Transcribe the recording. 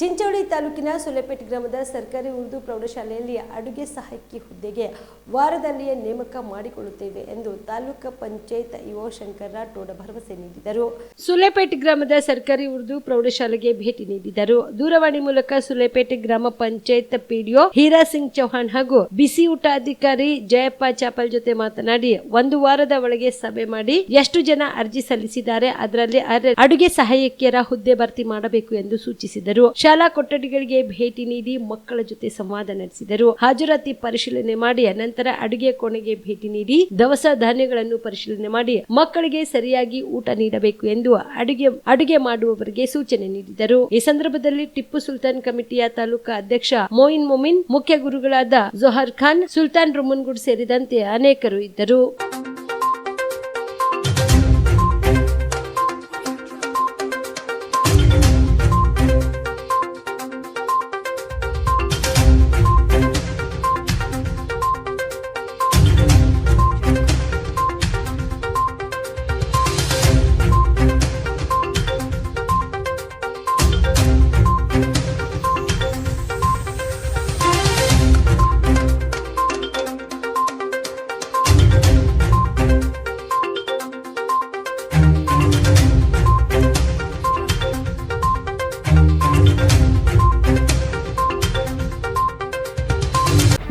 ಚಿಂಚೋಳಿ ತಾಲೂಕಿನ ಸೊಲೆಪೇಟೆ ಗ್ರಾಮದ ಸರ್ಕಾರಿ ಉರ್ದು ಪ್ರೌಢಶಾಲೆಯಲ್ಲಿ ಅಡುಗೆ ಸಹಾಯಕಿ ಹುದ್ದೆಗೆ ವಾರದಲ್ಲಿಯೇ ನೇಮಕ ಮಾಡಿಕೊಳ್ಳುತ್ತೇವೆ ಎಂದು ತಾಲೂಕು ಪಂಚಾಯತ್ ಇಒ ಶಂಕರ ರಾಠೋಡ ಭರವಸೆ ನೀಡಿದರು. ಸುಲೇಪೇಟೆ ಗ್ರಾಮದ ಸರ್ಕಾರಿ ಉರ್ದು ಪ್ರೌಢಶಾಲೆಗೆ ಭೇಟಿ ನೀಡಿದರು. ದೂರವಾಣಿ ಮೂಲಕ ಸುಲೇಪೇಟೆ ಗ್ರಾಮ ಪಂಚಾಯತ್ ಪಿಡಿಒ ಹೀರಾ ಸಿಂಗ್ ಚೌಹಾಣ್ ಹಾಗೂ ಬಿಸಿ ಊಟ ಅಧಿಕಾರಿ ಜಯಪ್ಪ ಚಾಪಲ್ ಜೊತೆ ಮಾತನಾಡಿ, ಒಂದು ವಾರದ ಒಳಗೆ ಸಭೆ ಮಾಡಿ ಎಷ್ಟು ಜನ ಅರ್ಜಿ ಸಲ್ಲಿಸಿದ್ದಾರೆ, ಅದರಲ್ಲಿ ಅಡುಗೆ ಸಹಾಯಕಿಯರ ಹುದ್ದೆ ಭರ್ತಿ ಮಾಡಬೇಕು ಎಂದು ಸೂಚಿಸಿದರು. ಶಾಲಾ ಕೊಠಡಿಗಳಿಗೆ ಭೇಟಿ ನೀಡಿ ಮಕ್ಕಳ ಜೊತೆ ಸಂವಾದ ನಡೆಸಿದರು. ಹಾಜರಾತಿ ಪರಿಶೀಲನೆ ಮಾಡಿ ನಂತರ ಅಡುಗೆ ಕೋಣೆಗೆ ಭೇಟಿ ನೀಡಿ ದವಸ ಧಾನ್ಯಗಳನ್ನು ಪರಿಶೀಲನೆ ಮಾಡಿ ಮಕ್ಕಳಿಗೆ ಸರಿಯಾಗಿ ಊಟ ನೀಡಬೇಕು ಎಂದು ಅಡುಗೆ ಅಡುಗೆ ಮಾಡುವವರಿಗೆ ಸೂಚನೆ ನೀಡಿದರು. ಈ ಸಂದರ್ಭದಲ್ಲಿ ಟಿಪ್ಪು ಸುಲ್ತಾನ್ ಕಮಿಟಿಯ ತಾಲೂಕಾ ಅಧ್ಯಕ್ಷ ಮೋಯಿನ್ ಮೊಮಿನ್, ಮುಖ್ಯ ಗುರುಗಳಾದ ಜೊಹರ್ ಖಾನ್, ಸುಲ್ತಾನ್ ರೊಮನ್ಗುಡ್ ಸೇರಿದಂತೆ ಅನೇಕರು ಇದ್ದರು.